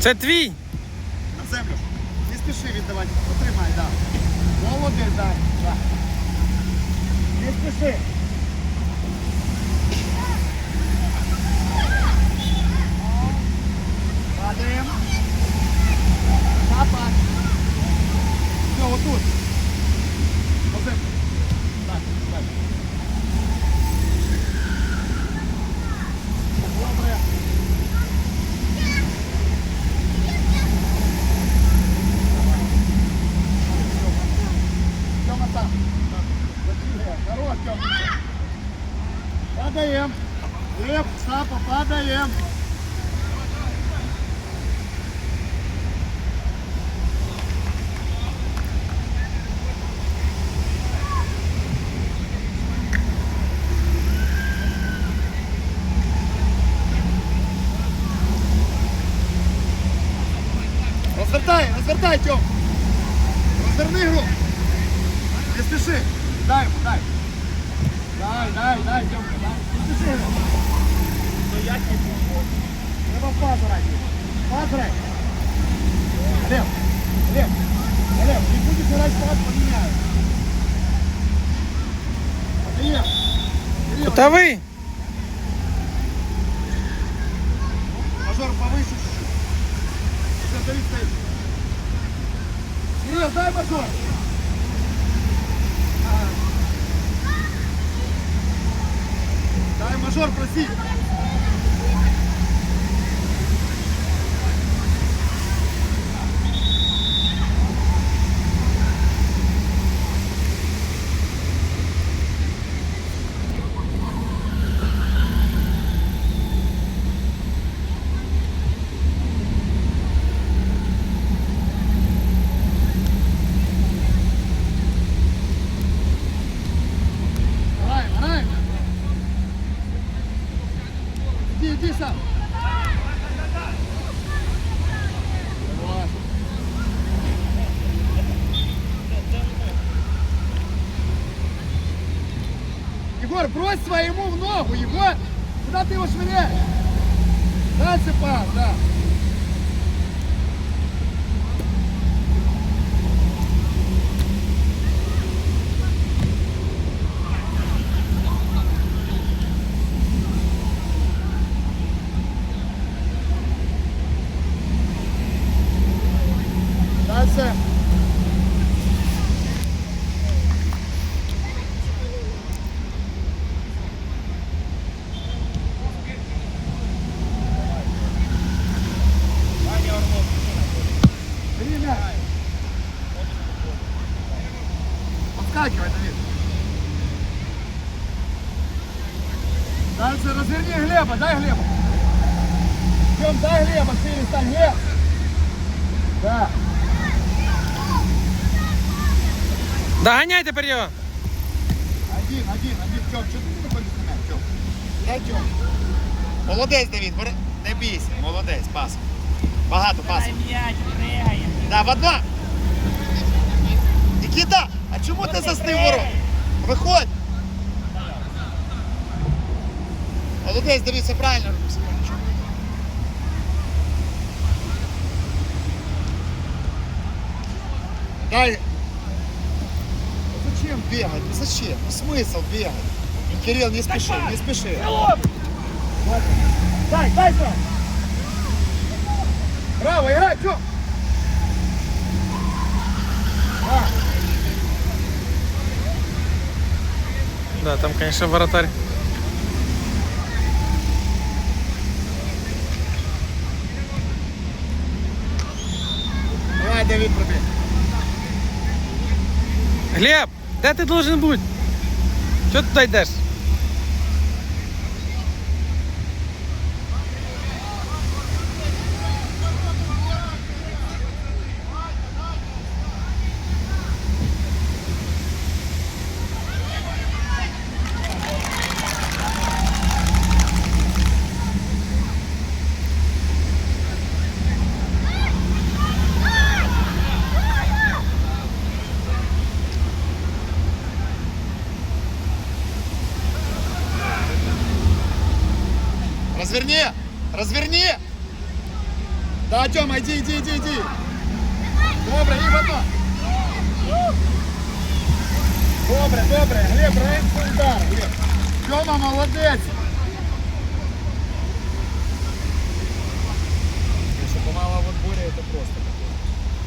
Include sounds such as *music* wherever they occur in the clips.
Це твій. На землю. Не спіши віддавати. Потримай, так. Да. Молодець, так. Да. Не спіши. Падаємо. Папа. Все, отут. Тёма. Падаем. Лев, Сапа, падаем. Развертай, развертай, Тём. Розверни гру. Не спіши. Дай йому, дай. Дай, дай, дай, Тьомка, дай. Не спіши. Стоять не буду. Треба в пас грати. Пас грай. Лев, Лев, Лев, не будешь грати в пас, поміняю. Лев, Лев, Кутовий. мажор повыше чуть-чуть. Все, Давид стоит. Кирилл, дай мажор. Дай мажор, проси. Давай, давай. Иди, иди сам. Вот. Брось своему в ногу, Егор! Куда ты его швыряешь? Дальше пас, да. Дальше. Бери мяч. Подскакивай, Давид. Дальше разверни Глеба, дай Глеба. Тем, дай Глеба, шире стань, Глеб. Да. Доганяй тепер його. Один, один, один. Тьом, чого ти не виходиш на м'яч? Тьом. Дай Тьом. Молодець, Давід, бери. не бійся. Молодець, пас. Багато пасів. М'яч пригає. Да, в одна. Нікіта, а чому ти застив ворот? Виходь. Молодець, дивіться, правильно. робив, Дай. Ну Зачем бегать? Ну зачем? Ну смысл бегать? Кирилл, не спеши, не спеши. Дай, дай сам. Браво, играй, чё? Да, там, конечно, воротарь. Давай, Давид, пробей. Глеб, де ти должен бути? Чого ти туди йдеш? Разверни! Разверни! Да, Тёма, иди, иди, иди, иди. Добре, і в одно. Добре, добре. Глеб, рейнс удар. Глеб. Тёма, молодець. Если помало в отборе, это просто такое.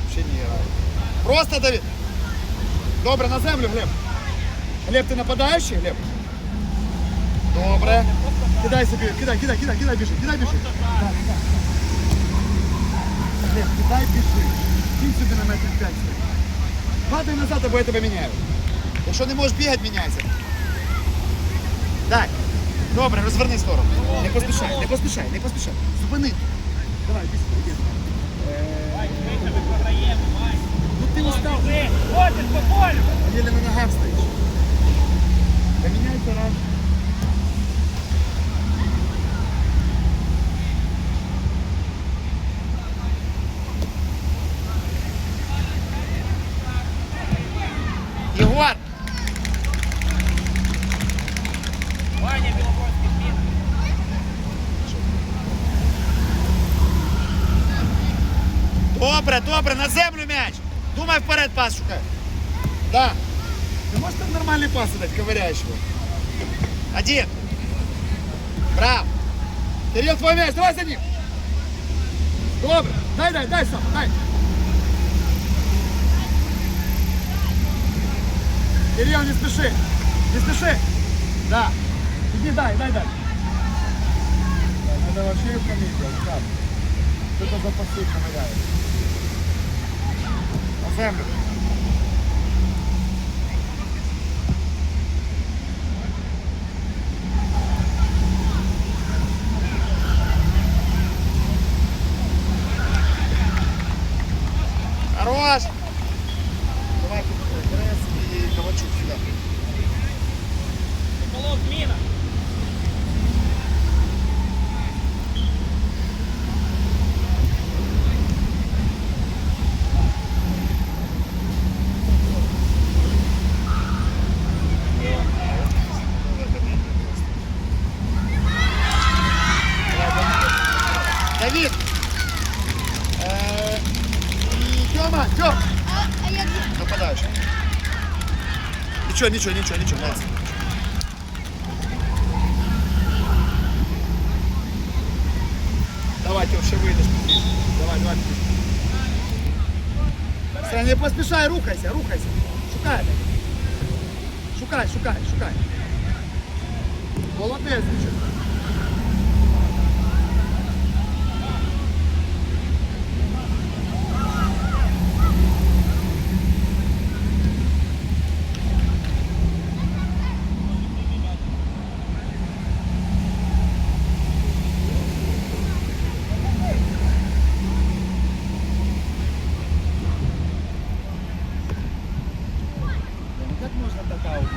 Вообще не играет. Просто дави. Добре, на землю, Глеб. Глеб, ти нападаючий, Глеб? Добре. Кидай собі, кидай, кидай, кидай, кидай, біжи, кидай, біжи. Так, так. Глеб, кидай, біжи. Кінь собі на метр п'ять. стоїть. Падай назад, або я тебе міняю. Якщо не можеш бігати, міняйся. Дай. Добре, розверни сторону. Не поспішай, не поспішай, не поспішай. Зупини. Давай, після. Ми тебе іди. Е, Ну ти устав. Ходиш по полю! Еле на ногах стоишь. Поменяйте раз. Дать, ковыряющего? Один. Браво. Кирилл, твой мяч, давай за ним. Добре. Дай, дай, дай, Сам, дай. Кирилл, не спеши. Не спеши. Да. Иди, дай, дай, дай. Надо вообще пометить, как. Что-то за пасы ковыряет. На землю. Хорош! Давай, Крес и Ковальчук сюда. Соколов зміна. Давид! Э, и Тёма, Тём! А, а як же? Нападающий. Ничего, ничего, ничего, ничего, молодцы. Давай, Тём, ще вийдеш. Давай, давай. Все, не поспішай, рухайся, рухайся. Шукай. Шукай, шукай, шукай. Молодець, нічого. Ну как можно так аут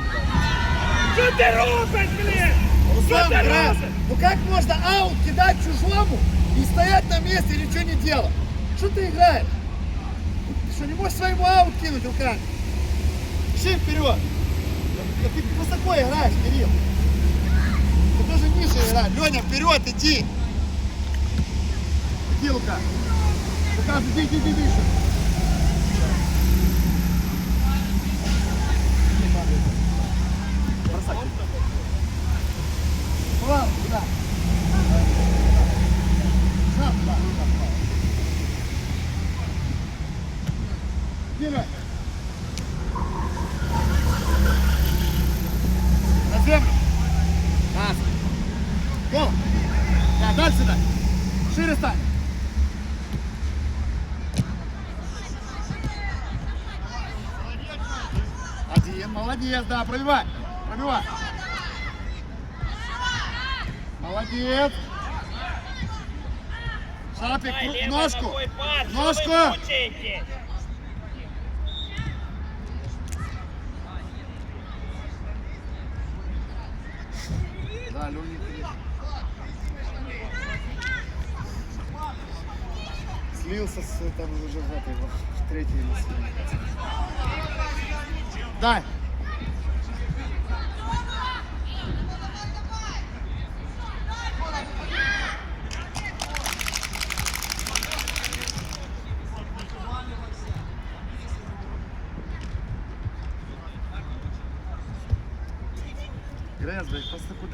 не дать? Що ти робиш, блін? Руслан, Что ты робишь? ну как можно аут кидать чужому и стоять на месте или ничего не делать? Что ты играешь? Ты что, не можешь своему аут кинуть руками? Шип вперед! Да ты высоко играешь, Кирилл. Ты тоже ниже играешь. Леня, вперед, иди! Иди, Лука. Лука, иди, иди, иди, иди Шаг, да, да, плавно. Вперед. На землю. Да, дальше дай. Шире стань. Один, молодец, да, пробивай. Пробивай. Молодец. Шапик, левой ножку. Ножку. Да, конечно. Слился с там уже в этой, в третьей. Дай.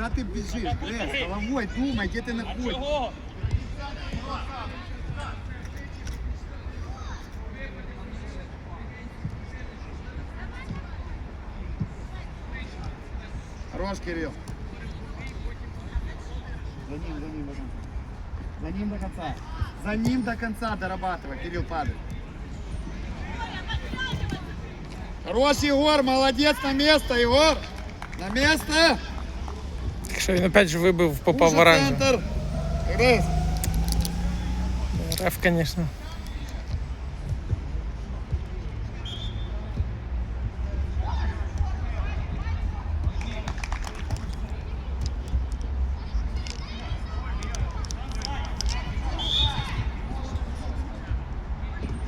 Куда ты бежишь? Грес, головой думай, где ты А находишься. Хорош, Кирилл. За ним, за ним. За ним до конца. За ним до конца дорабатывай. Кирилл падает. Хорош, Егор, молодец, на место, Егор. На место. Якщо він опять же вибив, попав в оранжевий. Грес. Реф, звісно.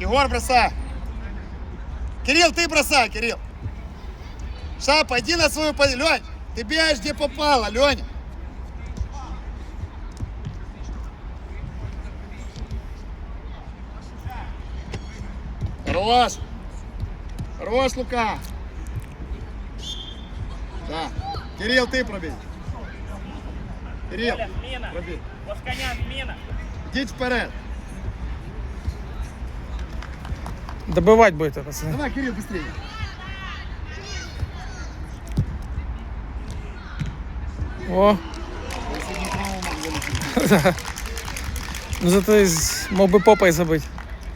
Егор, бросай. Кирилл, ты бросай, Кирилл. Ша, пойди на свою. Лень, ты бегаешь где попало, Леня. Хорош. Хорош, Лука. Да. Кирилл, ты пробей. Кирилл, пробей. Идите вперед. Добивати будете, пацани. Давай, Кирилл, быстрее. О, ну зато із- мог би попой забити.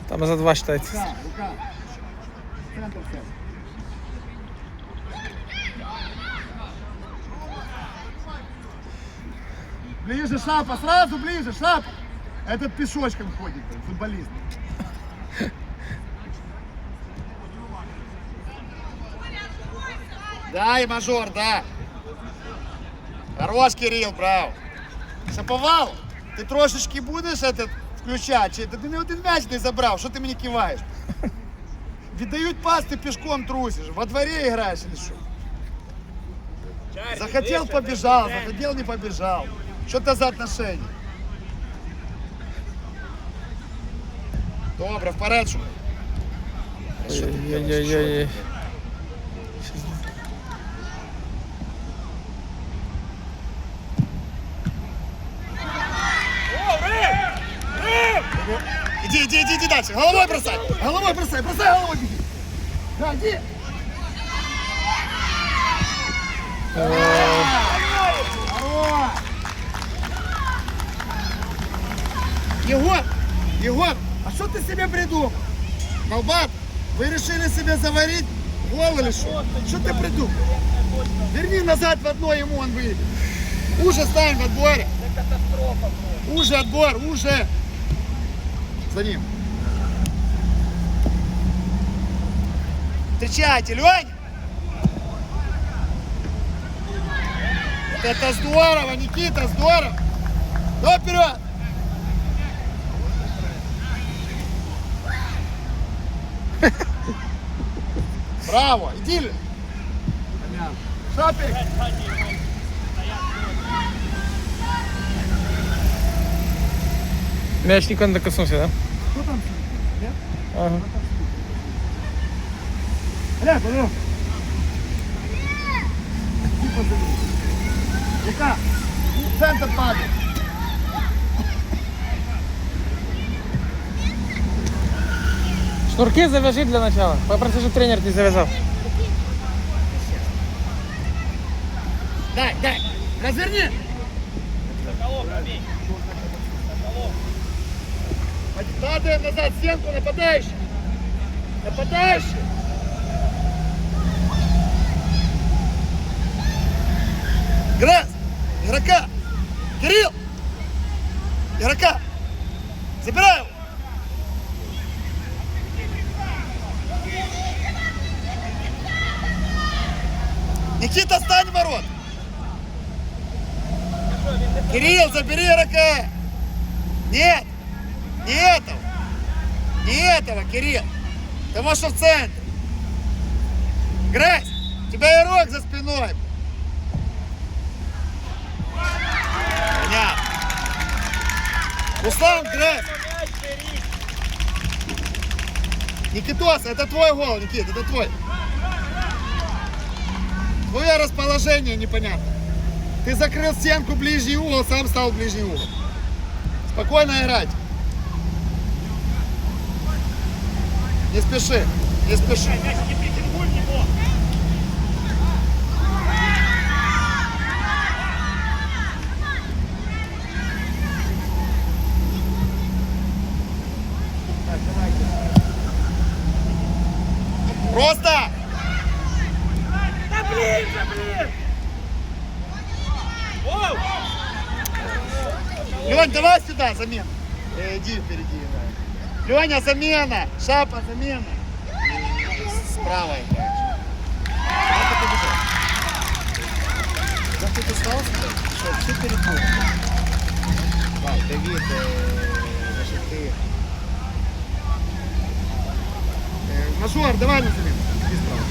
Там за два считається. Рука, рука. Центр сядь. Ближе шапа, сразу ближе, шапа. Этот пешочком ходит, футболист. Дай, мажор, да. Хорош, Кирилл, браво. Шаповал, ти трошечки будеш этот включати? Чи ти не один м'яч не забрав, що ти мені киваєш? *laughs* Віддають пас, ти пішком трусиш. Во дворі граєш или що? Чарлі, Захотел, вище, побежал, вище. захотел, не побежал. Что это за отношения? Добре, вперед шукай. Що ти робиш? Ой-ой-ой. Иди, иди, иди, иди дальше. Головой бросай. Головой бросай, бросай головой беги. Да, иди. Хорош. Егор, Егор, а что ты себе придумал? Колбат, вы решили себе заварить гол или что? Что ты придумал? Верни назад в одно ему, он выйдет. Уже ставим в отборе. Це катастрофа. Уже отбор, уже. За ним. Встречайте, Лень! Вот это здорово, Никита, здорово! Давай вперед! *laughs* Браво! Иди! Шапик! М'яч ніколи не докоснувся, так? Кто там? Нет? Да? Ага. Олег, Олег. Иди позови. Лука, в центр падай. Шнурки завяжи для начала. Попроси, щоб тренер не зав'язав. Дай, дай. Разверни. Соколов. Падаем назад, стенку, нападающий. Нападающий. Грас, игрока. Кирилл. Игрока. Забирай его. Никита, стань ворот. Кирилл, забери игрока. Нет, не этого. Не этого, Кирилл. Того, что в центре. Грязь, у тебя игрок за спиной. Понятно. Руслан, Грязь. Никитос, это твой гол, Никит, это твой. Твое расположение непонятно. Ты закрыл стенку, ближний угол, сам стал ближний угол. Спокойно играть. Не спеши, не спеши. Просто! Да блин же, блин! Лень, давай сюда, замена. Э, иди впереди. играй. Леня, замена. Шапа, замена. Справа играешь. Ты побежал? Как ты стал? Что, все тобой? Давай, Давид, э, значит, ты... Э, мажор, давай на замену. Иди справа.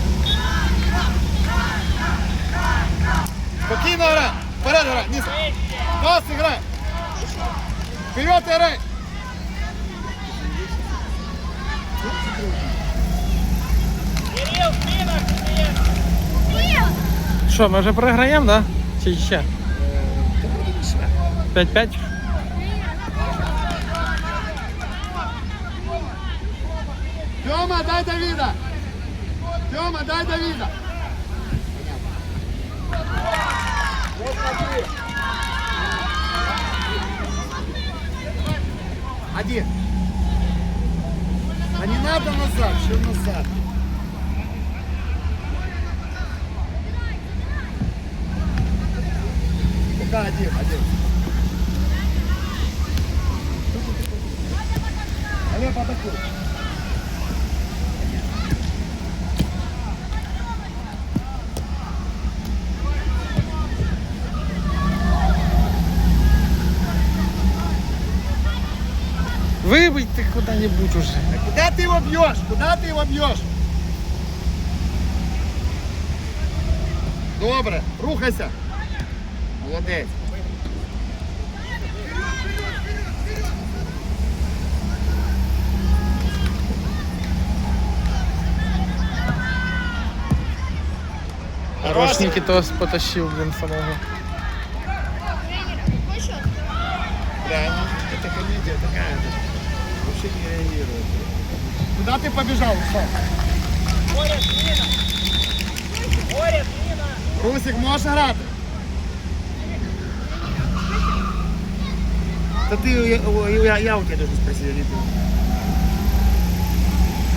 Спокойно играй. Вперед играй, низко. Пас играй. Вперед играй. Що, ми вже програємо, да? Чи ще? 5-5? Тёма, дай Давида. Тёма, дай Давида. Вот Один. А назад, все назад. Пока один, один. Олег, атакуй. Вибийте куди-небудь уже. Куда ты его бьешь? Куда ты его бьешь? Добре, рухайся. Молодець. Хорош Нікітос потащив, блін, самого. Бля, ну, это комедия такая. Вообще не реагирует. Куда ты побежал, Устал? Боря, спина! Боря, спина! Русик, можеш грати? Та ти, я, я, я у тебя должен спросить, а не ты.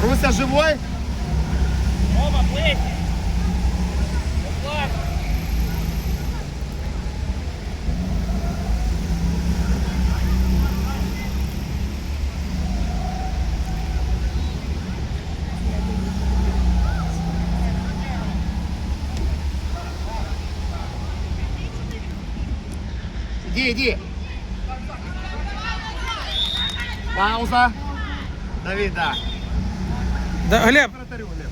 Руся живой? Рома, плечи! Руслан! Иди, иди. Пауза. Давид, да. Да, Глеб, Глеб.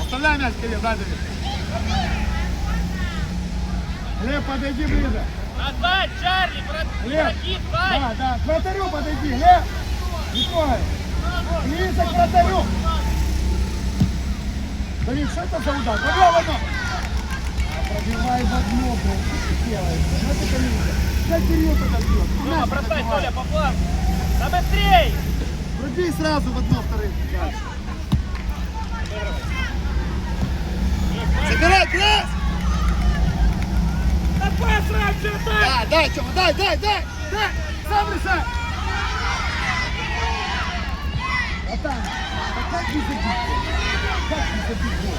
Оставляй мяч, Кирилл, дай, Давид. Глеб, подойди ближе. Назад, Чарли! Глеб, дай! да, да, к вратарю подойди, Глеб. Не трогай. Ближе к вратарю. Давид, что это за удар? Пробил в одно. Пробивай в одно, блин. Что делаешь? Ну это Кирилл. Дай Кирилл бьет. Рома, бросай, Толя, по плану! Да быстрей! Пробей сразу в одно, вторым. Забирай, пресс! Да пас раньше, дай! Да, дай, Тёма, дай, дай, дай, дай, сам решай. Братан, да как не забить? Как не забить гол?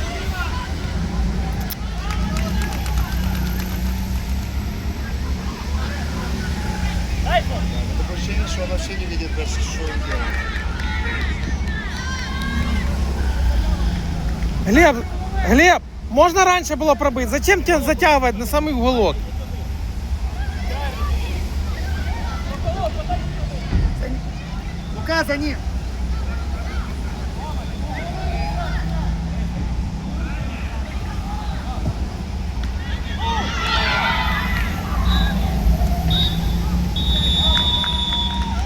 Дай, Толя! Такое ощущение, что он вообще не видит даже, что он делает. Глеб, Глеб, можна раніше було пробити? Зачем тебе затягувати на самий уголок? Лука за ним.